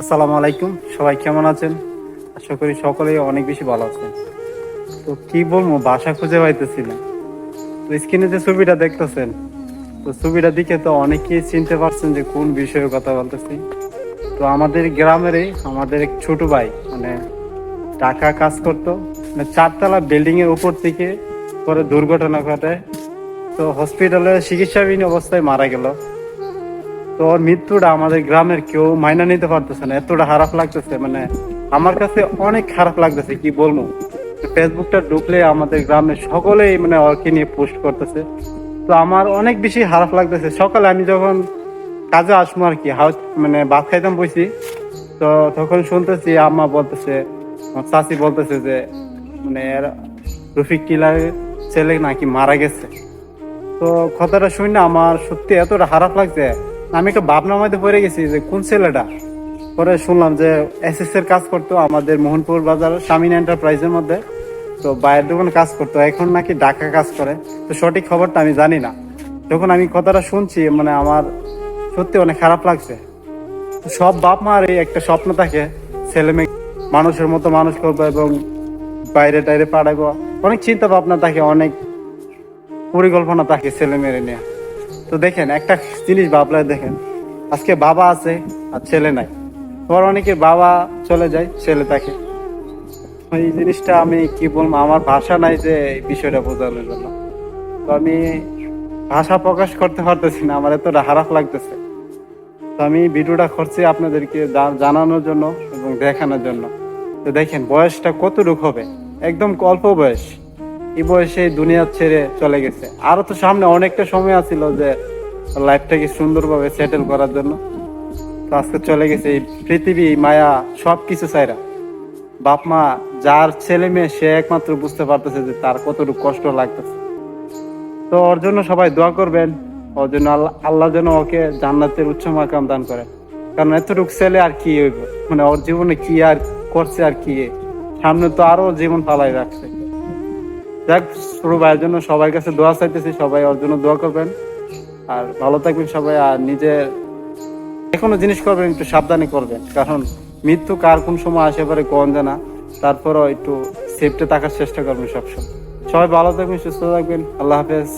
আসসালামু আলাইকুম। সবাই কেমন আছেন? আশা করি সকলেই অনেক বেশি ভালো আছেন। তো কি বলব, বাসা খুঁজে পাইতেছি না। তো স্ক্রিনে যে ছবিটা দেখতেছেন, তো ছবিটা দিকে তো অনেকেই চিনতে পারছেন যে কোন বিষয়ে কথা বলতেছি। তো আমাদের গ্রামেরই আমাদের এক ছোট ভাই মানে টাকা কাজ করতো মানে চারতলা বিল্ডিং এর উপর থেকে পরে দুর্ঘটনা ঘটে তো হসপিটালে চিকিৎসাধীন অবস্থায় মারা গেল। তো ওর মৃত্যুটা আমাদের গ্রামের কেউ মাইনা নিতে পারতেছে না। এতটা খারাপ লাগতেছে মানে আমার কাছে অনেক খারাপ লাগতেছে, কি বলব? ফেসবুকটা ঢুকলে আমাদের গ্রামের সকলেই মানে ওকে নিয়ে পোস্ট করতেছে। তো আমার অনেক বেশি খারাপ লাগতেছে। সকালে আমি যখন কাজে আসব আর কি, হাউস মানে ভাত খাইতাম বসি তো তখন শুনতেছি আম্মা বলতেছে চাচি বলতেছে যে মানে রফিক কিলার ছেলে নাকি মারা গেছে। তো কথাটা শুনে আমার সত্যি এতটা খারাপ লাগছে আমি একটা ভাবনার মধ্যে পড়ে গেছি যে কোন ছেলেটা? পরে শুনলাম যে এসএস এর কাজ করতো আমাদের মোহনপুর বাজার স্বামীন এন্টারপ্রাইজের মধ্যে। তো বাইরের দোকানে কাজ করতো, এখন নাকি ঢাকা কাজ করে। তো সঠিক খবরটা আমি জানি না। যখন আমি কথাটা শুনছি মানে আমার সত্যি অনেক খারাপ লাগছে। সব বাপ মার এই একটা স্বপ্ন থাকে, ছেলে মেয়ে মানুষের মতো মানুষ করব এবং বাইরে টাইরে পাঠাবো অনেক চিন্তা ভাবনা থাকে, অনেক পরিকল্পনা থাকে ছেলে মেয়ে নিয়ে। তো দেখেন, একটা জিনিস ভাবলে দেখেন, আজকে বাবা আছে আর ছেলে নাই। তোমার অনেকে বাবা চলে যায়, ছেলে থাকে। এই জিনিসটা আমি কি বলব, আমার ভাষা নাই যে এই বিষয়টা বোঝানোর জন্য। তো আমি ভাষা প্রকাশ করতে পারতেছি না, আমার এতটা খারাপ লাগতেছে। তো আমি ভিডিওটা করছি আপনাদেরকে জানানোর জন্য এবং দেখানোর জন্য। তো দেখেন, বয়সটা কতটুকু হবে? একদম অল্প বয়স। এই বয়সে দুনিয়া ছেড়ে চলে গেছে। আরও তো সামনে অনেকটা সময় আছিল যে লাইফটাকে সুন্দরভাবে সেটেল করার জন্য। তো আজকে চলে গেছে এই পৃথিবী মায়া, সবকিছু চাইরা বাপ মা, যার ছেলে মেয়ে, সে একমাত্র বুঝতে পারতেছে যে তার কতটুকু কষ্ট লাগতেছে। তো ওর জন্য সবাই দোয়া করবেন, ওর জন্য আল্লাহ আল্লাহ যেন ওকে জান্নাতের উচ্চ মাকাম দান করে। কারণ এতটুকু ছেলে আর কি হইব? মানে ওর জীবনে কি আর করছে আর কি? সামনে তো আরও জীবন ফালাই রাখছে। যাক শুরু ভাইয়ের জন্য সবার কাছে দোয়া চাইতেছি, সবাই ওর জন্য দোয়া করবেন। আর ভালো থাকবেন সবাই, আর নিজের কোনো জিনিস করবেন, একটু সাবধানে করবেন। কারণ মৃত্যু কার কোন সময় আসে পারে কোন না তারপরও একটু সেফটে থাকার চেষ্টা করবেন সবসময়। সবাই ভালো থাকবেন, সুস্থ থাকবেন। আল্লাহ হাফেজ।